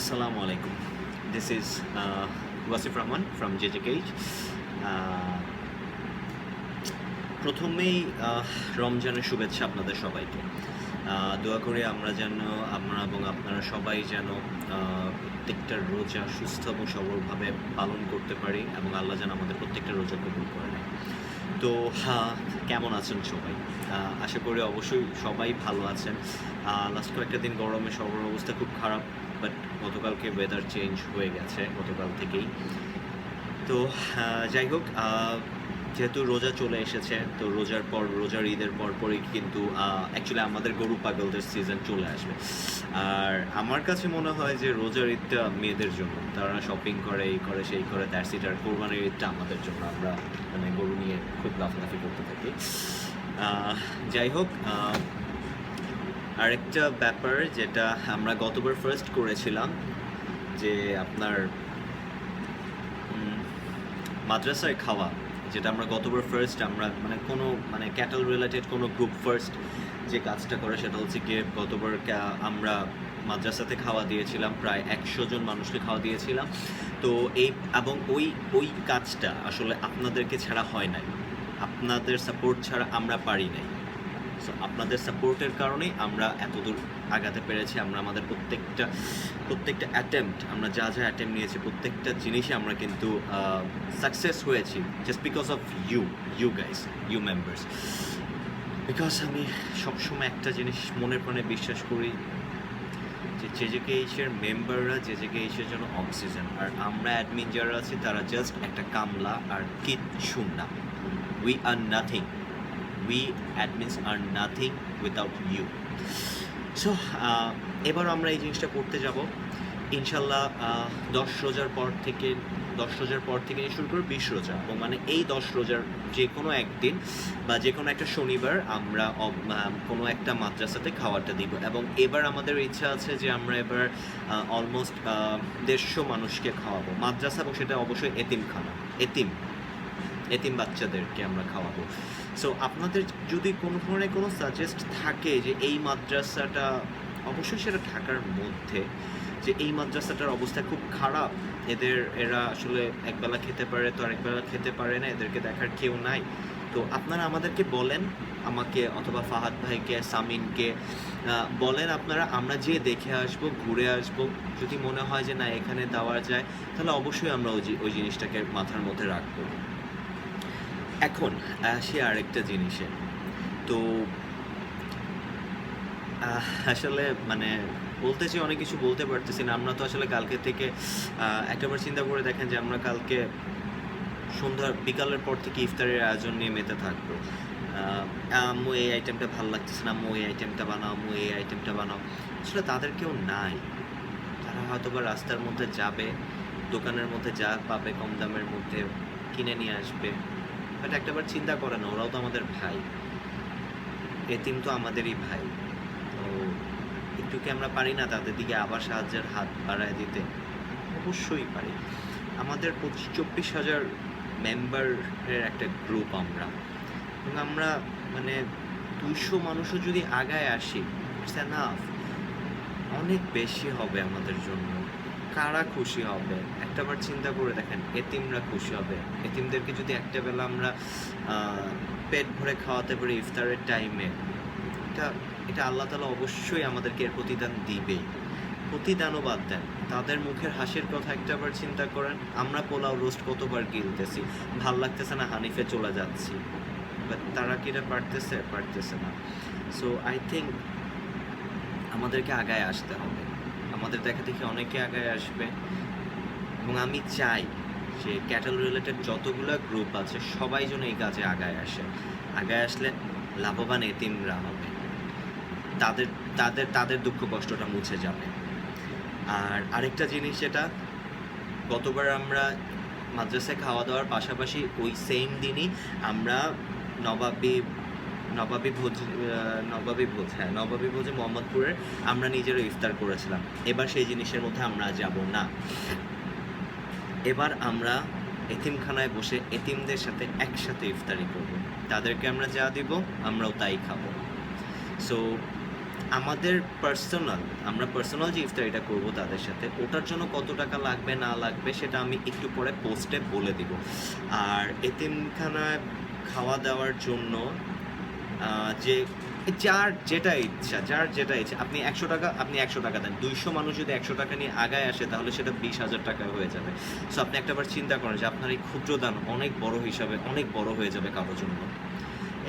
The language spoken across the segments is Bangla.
Assalamu alaikum. This is uh, Wasif Rahman from JJKH. Uh, প্রথমেই রমজানের শুভেচ্ছা আপনাদের সবাইকে দোয়া করি আমরা যেন আমরা এবং আপনারা সবাই যেন প্রত্যেকটা রোজা সুস্থ এবং সবলভাবে পালন করতে পারি এবং আল্লাহ যেন আমাদের প্রত্যেকটা রোজা কবুল করে নেয় তো হ্যাঁ কেমন আছেন সবাই? আশা করি অবশ্যই সবাই ভালো আছেন। লাস্ট কয়েকটা দিন গরমে সবার অবস্থা খুব খারাপ বাট গতকালকে ওয়েদার চেঞ্জ হয়ে গেছে, গতকাল থেকেই। তো যাই হোক যেহেতু রোজা চলে এসেছে, তো রোজার পর, রোজার ঈদের পর পরই কিন্তু অ্যাকচুয়ালি আমাদের গরু পাগলদের সিজন চলে আসবে। আর আমার কাছে মনে হয় যে রোজার ঈদটা মেয়েদের জন্য। তারা শপিং করে, এই করে, সেই করে দ্যাটস ইট আর কোরবানির ঈদটা আমাদের জন্য। আমরা মানে গরু নিয়ে খুব লাফালাফি করতে থাকি। যাই হোক আরেকটা ব্যাপার যেটা আমরা গতবার ফার্স্ট করেছিলাম, যে আপনার মাদ্রাসায় খাওয়া। যেটা আমরা গতবার ফার্স্ট আমরা মানে কোনো মানে ক্যাটল রিলেটেড কোনো গ্রুপ ফার্স্ট যে কাজটা করে সেটা হচ্ছে গিয়ে গতবার আমরা মাদ্রাসাতে খাওয়া দিয়েছিলাম, প্রায় একশো জন মানুষকে খাওয়া দিয়েছিলাম। তো এই, এবং ওই ওই কাজটা আসলে আপনাদেরকে ছাড়া হয় নাই। আপনাদের সাপোর্ট ছাড়া আমরা পারি নাই। সো আপনাদের সাপোর্টের কারণেই আমরা এতদূর আগাতে পেরেছি। আমরা আমাদের প্রত্যেকটা প্রত্যেকটা অ্যাটেম্পট আমরা যা যা অ্যাটেম্প নিয়েছি, প্রত্যেকটা জিনিসে আমরা কিন্তু সাকসেস হয়েছি। Just because of you you guys you members because আমি সবসময় একটা জিনিস মনে প্রাণে বিশ্বাস করি, যে যে জেকে এইচের মেম্বাররা যে জেকে এইচের জন্য অক্সিজেন আর আমরা অ্যাডমিন যারা আছি, তারা জাস্ট একটা কামলা, আর কিচ্ছু না। We are nothing we admins are nothing without you so এবার আমরা এই জিনিসটা করতে যাব। ইনশাল্লাহ দশ রোজার পর থেকে, দশ রোজার পর থেকে শুরু করে বিশ রোজা। এবং মানে এই দশ রোজার যে কোনো একদিন বা যে কোনো একটা শনিবার আমরা কোনো একটা মাদ্রাসাতে খাওয়াটা দিব। এবং এবার আমাদের ইচ্ছা আছে যে আমরা এবার অলমোস্ট দেড়শো মানুষকে খাওয়াবো। মাদ্রাসা এবং সেটা অবশ্যই এতিমখানা। এতিম। এতিম বাচ্চাদেরকে আমরা খাওয়াবো। সো আপনাদের যদি কোনো ধরনের কোনো সাজেস্ট থাকে যে এই মাদ্রাসাটা, অবশ্যই সেটা ঢাকার মধ্যে যে এই মাদ্রাসাটার অবস্থা খুব খারাপ, এদের, এরা আসলে একবেলা খেতে পারে তো আরেকবেলা খেতে পারে না, এদেরকে দেখার কেউ নাই। তো আপনারা আমাদেরকে বলেন, আমাকে অথবা ফাহাদ ভাইকে, সামিনকে বলেন আপনারা, আমরা যে দেখে আসব, ঘুরে আসব, যদি মনে হয় যে না, এখানে দেওয়া যায়, তাহলে অবশ্যই আমরা ওই ওই জিনিসটাকে মাথার মধ্যে রাখব। এখন আসি আরেকটা জিনিসে। তো আসলে মানে বলতে চাই অনেক কিছু বলতে পারতেছি না। আমরা তো আসলে কালকে থেকে একটাবার চিন্তা করে দেখেন যে আমরা কালকে সন্ধ্যা, বিকালের পর থেকে ইফতারের আয়োজন নিয়ে মেতে থাকব। আম্মু, এই আইটেমটা ভালো লাগতেছে না। আম্মু, এই আইটেমটা বানাও। আম্মু, এই আইটেমটা বানাও। আসলে তাদের কেউ নাই। তারা হয়তো বা রাস্তার মধ্যে যাবে, দোকানের মধ্যে যা পাবে কম দামের মধ্যে কিনে নিয়ে আসবে। বাট একটাবার চিন্তা করে না, ওরাও তো আমাদের ভাই। এতিম তো আমাদেরই ভাই। তো একটু কি আমরা পারি না তাদের দিকে আবার সাহায্যের হাত বাড়ায় দিতে? অবশ্যই পারি। আমাদের পঁচিশ, চব্বিশ হাজার মেম্বারের একটা গ্রুপ আমরা। এবং আমরা মানে দুশো মানুষও যদি আগায় আসি ইটস এনাফ অনেক বেশি হবে আমাদের জন্য। কারা খুশি হবে? একটাবার চিন্তা করে দেখেন, এতিমরা খুশি হবে। এতিমদেরকে যদি একটা বেলা আমরা পেট ভরে খাওয়াতে পারি ইফতারের টাইমে এটা এটা আল্লাহ তালা অবশ্যই আমাদেরকে এর প্রতিদান দিবেই। প্রতিদানও বাদ দেন। তাদের মুখের হাসির কথা একটাবার চিন্তা করেন, আমরা পোলাও রোস্ট কতবার গিলতেছি, ভালো লাগতেছে না হানিফে চলে যাচ্ছি। বাট তারা কি এটা পারতেছে? পারতেছে না। সো আই থিঙ্ক আমাদেরকে আগায় আসতে হবে। আমাদের দেখা দেখি অনেকে আগায় আসবে। এবং আমি চাই যে ক্যাটেল রিলেটেড যতগুলো গ্রুপ আছে, সবাই যেন এই কাজে আগায় আসে। আগায় আসলে লাভবান এতিমরা হবে। তাদের তাদের তাদের দুঃখ কষ্টটা মুছে যাবে। আর আরেকটা জিনিস যেটা, গতবার আমরা মাদ্রাসায় খাওয়া দাওয়ার পাশাপাশি ওই সেম দিনই আমরা নবাবী নবাবী ভোজ নবাবী ভোজ হ্যাঁ নবাবী ভোজে মোহাম্মদপুরের আমরা নিজেরা ইফতার করেছিলাম। এবার সেই জিনিসের মধ্যে আমরা যাব না। এবার আমরা এতিমখানায় বসে এতিমদের সাথে একসাথে ইফতারি করব। তাদেরকে আমরা যা দিব, আমরাও তাই খাব। সো আমাদের পার্সোনাল আমরা পার্সোনাল যে ইফতারিটা করব তাদের সাথে, ওটার জন্য কত টাকা লাগবে, না লাগবে, সেটা আমি একটু পরে পোস্টে বলে দিব। আর এতিমখানায় খাওয়া দাওয়ার জন্য যে যার যেটা ইচ্ছা, যার যেটা ইচ্ছা, আপনি একশো টাকা, আপনি একশো টাকা দেন। দুইশো মানুষ যদি একশো টাকা নিয়ে আগায় আসে, তাহলে সেটা বিশ হাজার টাকা হয়ে যাবে। সো আপনি একটাবার চিন্তা করেন যে আপনার এই ক্ষুদ্র দান অনেক বড় হিসাবে, অনেক বড় হয়ে যাবে কারোর জন্য।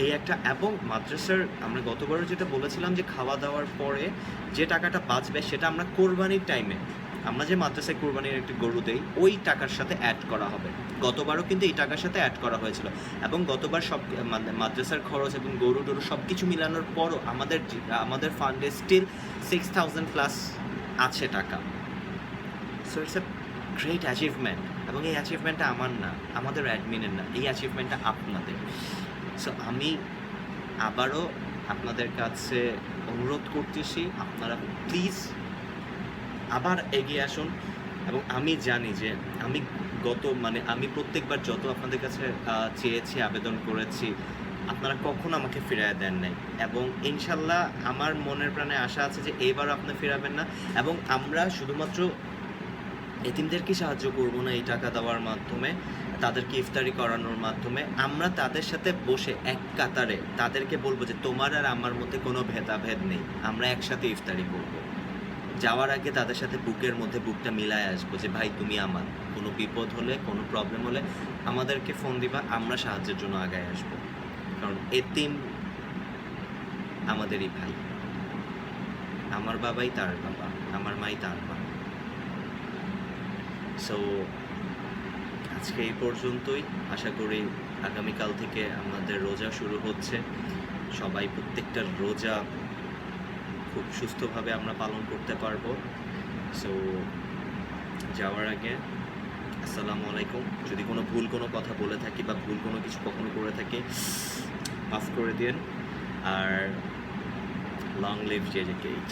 এই একটা, এবং মাদ্রাসার, আমরা গতবারও যেটা বলেছিলাম যে খাওয়া দাওয়ার পরে যে টাকাটা বাঁচবে, সেটা আমরা কোরবানির টাইমে আমরা যে মাদ্রাসায় কোরবানির একটি গরু দেই, ওই টাকার সাথে অ্যাড করা হবে। গতবারও কিন্তু এই টাকার সাথে অ্যাড করা হয়েছিল এবং গতবার সব মাদ্রাসার খরচ এবং গরু টরু সব কিছু মিলানোর পরও আমাদের আমাদের ফান্ডে স্টিল সিক্স থাউজেন্ড প্লাস আছে টাকা। So it's a great achievement এবং এই অ্যাচিভমেন্টটা আমার না, আমাদের অ্যাডমিনের না, এই অ্যাচিভমেন্টটা আপনাদের। সো আমি আবারও আপনাদের কাছে অনুরোধ করতেছি, আপনারা প্লিজ আবার এগিয়ে আসুন। এবং আমি জানি যে আমি গত মানে আমি প্রত্যেকবার যত আপনাদের কাছে চেয়েছি, আবেদন করেছি, আপনারা কখনো আমাকে ফিরিয়ে দেন নাই। এবং ইনশাল্লাহ আমার মনের প্রাণে আশা আছে যে এবারও আপনি ফিরাবেন না। এবং আমরা শুধুমাত্র এতিমদেরকে সাহায্য করব না এই টাকা দেওয়ার মাধ্যমে, তাদেরকে ইফতারি করানোর মাধ্যমে। আমরা তাদের সাথে বসে এক কাতারে তাদেরকে বলব যে তোমার আর আমার মধ্যে কোনো ভেদাভেদ নেই। আমরা একসাথে ইফতারি করব। যাওয়ার আগে তাদের সাথে বুকের মধ্যে বুকটা মিলায় আসব যে, ভাই, তুমি আমার। কোনো বিপদ হলে, কোনো প্রবলেম হলে আমাদেরকে ফোন দিবা, আমরা সাহায্যের জন্য আগায় আসব। কারণ এতিম আমাদেরই ভাই। আমার বাবাই তার বাবা, আমার মাই তার মা। সো আজকে এই পর্যন্তই। আশা করি আগামীকাল থেকে আমাদের রোজা শুরু হচ্ছে। সবাই প্রত্যেকটা রোজা খুব সুস্থভাবে আমরা পালন করতে পারব। সো যাওয়ার আগে, আসসালামু আলাইকুম। যদি কোনো ভুল কোনো কথা বলে থাকি বা ভুল কোনো কিছু কখনো করে থাকি, মাফ করে দিন আর লং লিভ জে জে কেইচ